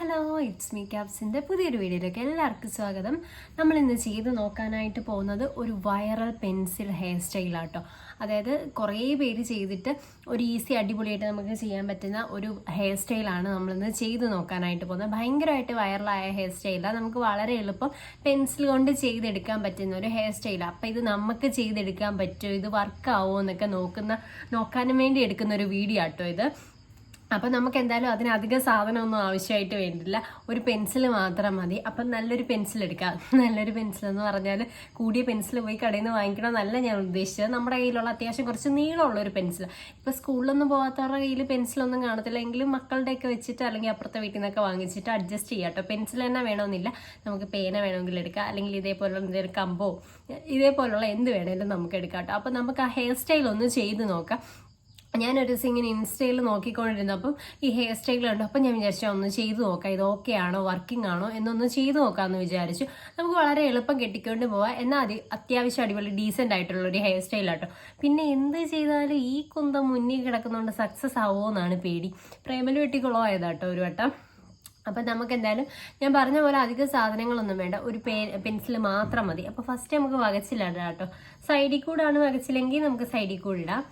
Hello it's me ക്യാബ്സിന്റെ പുതിയൊരു വീഡിയോയിലേക്ക് എല്ലാവർക്കും സ്വാഗതം. നമ്മൾ ഇന്ന് ചെയ്ത് നോക്കാനായിട്ട് പോകുന്നത് ഒരു വൈറൽ പെൻസിൽ ഹെയർ സ്റ്റൈലാട്ടോ അതായത് കുറേ പേര് ചെയ്തിട്ട് ഒരു ഈസി അടിപൊളിയായിട്ട് നമുക്ക് ചെയ്യാൻ പറ്റുന്ന ഒരു ഹെയർ സ്റ്റൈലാണ് നമ്മളിന്ന് ചെയ്ത് നോക്കാനായിട്ട് പോകുന്നത്. ഭയങ്കരമായിട്ട് വൈറലായ ഹെയർ സ്റ്റൈലാണ് നമുക്ക് വളരെ എളുപ്പം പെൻസിൽ കൊണ്ട് ചെയ്തെടുക്കാൻ പറ്റുന്ന ഒരു ഹെയർ സ്റ്റൈലാണ് അപ്പം ഇത് നമുക്ക് ചെയ്തെടുക്കാൻ പറ്റുമോ? ഇത് വർക്ക് ആവുമോ എന്നൊക്കെ നോക്കുന്ന നോക്കാനും വേണ്ടി എടുക്കുന്ന ഒരു വീഡിയോ ആട്ടോ ഇത്. അപ്പം നമുക്ക് എന്തായാലും അതിന് അധികം സാധനമൊന്നും ആവശ്യമായിട്ട് വേണ്ടില്ല. ഒരു പെൻസിൽ മാത്രം മതി. അപ്പം നല്ലൊരു പെൻസിൽ എടുക്കാം. നല്ലൊരു പെൻസിൽ എന്ന് പറഞ്ഞാൽ കൂടിയ പെൻസിൽ പോയി കടയിൽ നിന്ന് വാങ്ങിക്കണമെന്നല്ല ഞാൻ ഉദ്ദേശിച്ചത്. നമ്മുടെ കയ്യിലുള്ള അത്യാവശ്യം കുറച്ച് നീളമുള്ള ഒരു പെൻസിൽ ഇപ്പം സ്കൂളിലൊന്നും പോകാത്തവരുടെ കയ്യിൽ പെൻസിലൊന്നും കാണത്തില്ല. എങ്കിലും മക്കളുടെയൊക്കെ വെച്ചിട്ട് അല്ലെങ്കിൽ അപ്പുറത്തെ വീട്ടിൽ നിന്നൊക്കെ വാങ്ങിച്ചിട്ട് അഡ്ജസ്റ്റ് ചെയ്യാം കേട്ടോ. പെൻസിൽ തന്നെ വേണമെന്നില്ല. നമുക്ക് പേന വേണമെങ്കിൽ എടുക്കാം. അല്ലെങ്കിൽ ഇതേപോലുള്ള എന്തെങ്കിലും കമ്പോ ഇതേപോലുള്ള എന്ത് വേണമെങ്കിലും നമുക്ക് എടുക്കാം കേട്ടോ. നമുക്ക് ആ ഹെയർ സ്റ്റൈൽ ഒന്ന് ചെയ്ത് നോക്കാം. ഞാനൊരു ദിവസം ഇങ്ങനെ ഇൻസ്റ്റയിൽ നോക്കിക്കൊണ്ടിരുന്നപ്പം ഈ ഹെയർ സ്റ്റൈൽ കണ്ടു. അപ്പം ഞാൻ വിചാരിച്ചു ഒന്ന് ചെയ്തു നോക്കാം. ഇത് ഓക്കെ ആണോ? വർക്കിംഗ് ആണോ? എന്നൊന്ന് ചെയ്തു നോക്കാമെന്ന് വിചാരിച്ചു. നമുക്ക് വളരെ എളുപ്പം കെട്ടിക്കൊണ്ട് പോവാം. എന്നാൽ അത് അത്യാവശ്യം അടിപൊളി ഡീസന്റ് ആയിട്ടുള്ള ഒരു ഹെയർ സ്റ്റൈലാട്ടോ പിന്നെ എന്ത് ചെയ്താലും ഈ കുന്തം മുന്നിൽ കിടക്കുന്നതുകൊണ്ട് സക്സസ് ആവുമോ എന്നാണ് പേടി. പ്രേമൽ വെട്ടിക്കുളോ ആയതാട്ടോ ഒരു വട്ടം. അപ്പം നമുക്ക് എന്തായാലും ഞാൻ പറഞ്ഞ പോലെ അധികം സാധനങ്ങളൊന്നും വേണ്ട. ഒരു പേ പെൻസിൽ മാത്രം മതി. അപ്പോൾ ഫസ്റ്റ് നമുക്ക് വകച്ചിലാണ് കേട്ടോ സൈഡിൽ കൂടാണ് വകച്ചില്ലെങ്കിൽ നമുക്ക് സൈഡിൽ കൂടെ ഇടാം.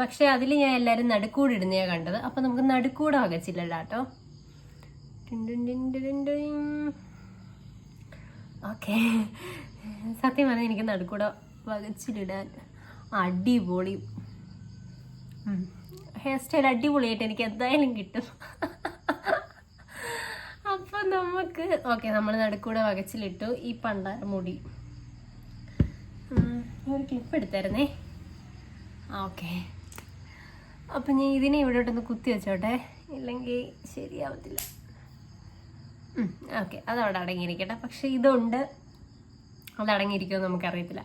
പക്ഷേ അതിൽ ഞാൻ എല്ലാവരും നടുക്കൂട് ഇടുന്നതാണ് കണ്ടത്. അപ്പം നമുക്ക് നടുക്കൂടെ ആകച്ചില്ലല്ലോ കേട്ടോ ഓക്കെ. സത്യം പറഞ്ഞാൽ എനിക്ക് നടുക്കൂടെ വകച്ചിലിടാൻ അടിപൊളി. ഹെയർ സ്റ്റൈൽ അടിപൊളിയായിട്ട് എനിക്ക് എന്തായാലും കിട്ടും. അപ്പൊ നമുക്ക് ഓക്കെ നമ്മൾ നടുക്കൂടെ വകച്ചിലിട്ടു ഈ പണ്ടാര മുടി. ഒരു ക്ലിപ്പ് എടുത്തായിരുന്നേ ഓക്കെ. അപ്പം ഞാൻ ഇതിനെ ഇവിടെ ഇവിടോട്ടൊന്ന് കുത്തി വെച്ചോട്ടെ. ഇല്ലെങ്കിൽ ശരിയാവത്തില്ല. ഓക്കെ. അതവിടെ അടങ്ങിയിരിക്കട്ടെ. പക്ഷെ ഇതുണ്ട്. അത് അടങ്ങിയിരിക്കുമെന്ന് നമുക്കറിയത്തില്ല.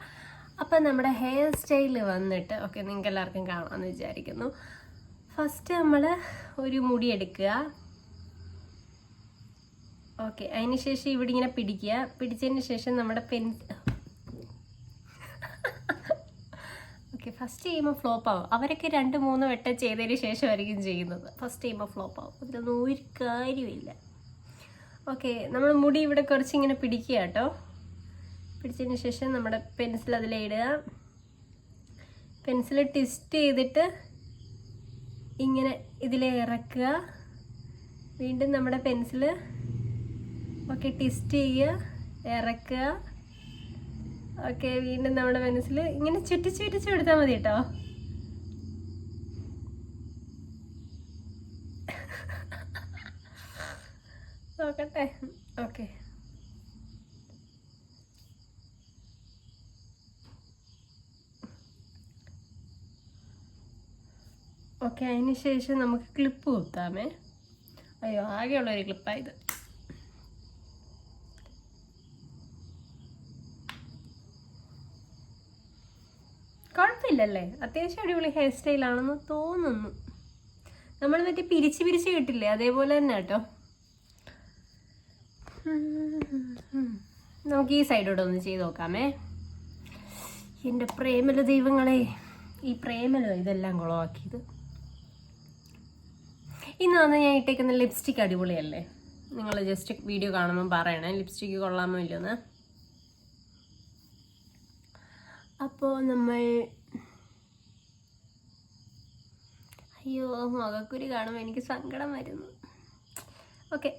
അപ്പം നമ്മുടെ ഹെയർ സ്റ്റൈൽ വന്നിട്ട് ഓക്കെ നിങ്ങൾക്ക് എല്ലാവർക്കും കാണാമെന്ന് വിചാരിക്കുന്നു. ഫസ്റ്റ് നമ്മൾ ഒരു മുടി എടുക്കുക. ഓക്കെ അതിന് ശേഷം ഇവിടെ ഇങ്ങനെ പിടിക്കുക. പിടിച്ചതിന് ശേഷം നമ്മുടെ പെൻ ഓക്കെ ഫസ്റ്റ് ചെയ്യുമ്പോൾ ഫ്ലോപ്പ് ആവും. അവരൊക്കെ രണ്ട് മൂന്ന് വട്ടം ചെയ്തതിന് ശേഷമായിരിക്കും ചെയ്യുന്നത്. ഫസ്റ്റ് ചെയ്യുമ്പോൾ ഫ്ലോപ്പ് ആവും. അതിലൊന്നും ഒരു കാര്യമില്ല. ഓക്കെ നമ്മൾ മുടി ഇവിടെ കുറച്ചിങ്ങനെ പിടിക്കുക കേട്ടോ. പിടിച്ചതിന് ശേഷം നമ്മുടെ പെൻസിൽ അതിലിടുക പെൻസിൽ ട്വിസ്റ്റ് ചെയ്തിട്ട് ഇങ്ങനെ ഇതിൽ ഇറക്കുക. വീണ്ടും നമ്മുടെ പെൻസിൽ ഓക്കെ ട്വിസ്റ്റ് ചെയ്യുക ഇറക്കുക. ഓക്കെ വീണ്ടും നമ്മുടെ മനസ്സിൽ ഇങ്ങനെ ചുറ്റിച്ച് ചുറ്റിച്ച് കൊടുത്താൽ മതി കേട്ടോ. നോക്കട്ടെ. ഓക്കെ. ഓക്കെ അതിന് ശേഷം നമുക്ക് ക്ലിപ്പ് കുത്താമേ. അയ്യോ ആകെയുള്ളൊരു ക്ലിപ്പായത് കുഴപ്പമില്ലല്ലേ? അത്യാവശ്യം അടിപൊളി ഹെയർ സ്റ്റൈലാണെന്ന് തോന്നുന്നു. നമ്മൾ മറ്റേ പിരിച്ച് പിരിച്ച് കിട്ടില്ലേ? അതേപോലെ തന്നെ കേട്ടോ. നമുക്ക് ഈ സൈഡോടെ ഒന്ന് ചെയ്ത് നോക്കാമേ. എന്റെ പ്രേമല ദൈവങ്ങളെ ഈ പ്രേമല ഇതെല്ലാം കുളമാക്കിയത്. ഇന്ന് വന്ന് ഞാൻ ഇട്ടേക്കുന്ന ലിപ്സ്റ്റിക് അടിപൊളിയല്ലേ? നിങ്ങൾ ജസ്റ്റ് വീഡിയോ കാണുമ്പോൾ പറയണേ ലിപ്സ്റ്റിക് കൊള്ളാമോ ഇല്ലെന്ന് അപ്പോൾ നമ്മൾ അയ്യോ മുഖക്കുരി കാണുമ്പോൾ എനിക്ക് സങ്കടം വരുന്നു. ഓക്കെ.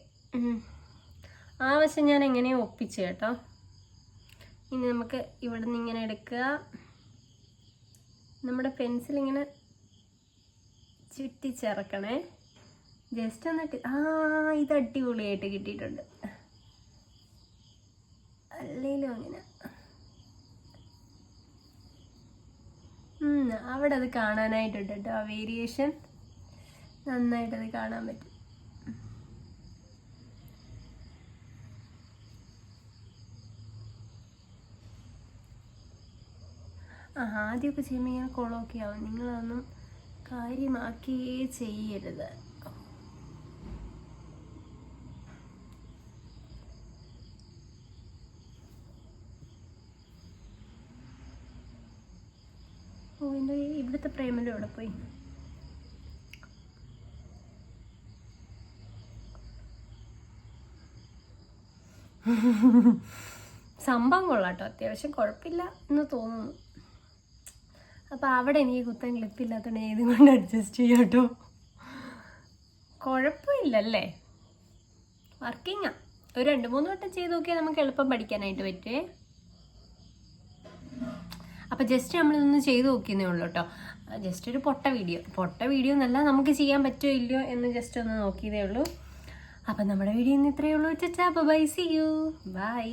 ആ വശം ഞാൻ എങ്ങനെ ഒപ്പിച്ചു കേട്ടോ? ഇനി നമുക്ക് ഇവിടെ നിന്ന് ഇങ്ങനെ എടുക്കുക. നമ്മുടെ പെൻസിൽ ഇങ്ങനെ ചുറ്റിച്ചിറക്കണേ. ജസ്റ്റ് ഒന്ന് ആ ഇത് അടിപൊളിയായിട്ട് കിട്ടിയിട്ടുണ്ട്. അല്ലെങ്കിലും അങ്ങനെ. അവിടെ അത് കാണാനായിട്ടുണ്ട് കേട്ടോ ആ വേരിയേഷൻ നന്നായിട്ടത് കാണാൻ പറ്റും. ആ ആദ്യമൊക്കെ ചെയ്യുമ്പോൾ ഇങ്ങനെ കുളമൊക്കെ ആവും നിങ്ങളതൊന്നും കാര്യമാക്കിയേ ചെയ്യരുത്. ഓ എന്റെ ഇവിടുത്തെ പ്രേമലും അവിടെ പോയി? സംഭവം കൊള്ളാട്ടോ. അത്യാവശ്യം കുഴപ്പമില്ല എന്ന് തോന്നുന്നു. അപ്പോൾ അവിടെ എനിക്ക് കുത്താൻ ക്ലിപ്പില്ലാത്തതുകൊണ്ട് ഇതും കൊണ്ട് അഡ്ജസ്റ്റ് ചെയ്യാം കേട്ടോ കുഴപ്പമില്ലല്ലേ വർക്കിങ്ങാ ഒരു രണ്ട് മൂന്ന് വട്ടം ചെയ്ത് നോക്കിയാൽ നമുക്ക് എളുപ്പം പഠിക്കാനായിട്ട് പറ്റുമേ അപ്പോൾ ജസ്റ്റ് നമ്മളിതൊന്ന് ചെയ്ത് നോക്കിയെന്നേ ഉള്ളൂ കേട്ടോ ജസ്റ്റ് ഒരു പൊട്ട വീഡിയോ. പൊട്ട വീഡിയോ എന്നല്ല നമുക്ക് ചെയ്യാൻ പറ്റുമോ ഇല്ലയോ എന്ന് ജസ്റ്റ് ഒന്ന് നോക്കിയതേ ഉള്ളൂ. അപ്പം നമ്മുടെ വീഡിയോ ഇന്ന് ഇത്രയേ ഉള്ളൂ ചച്ചാ ബൈ സി യു. ബൈ.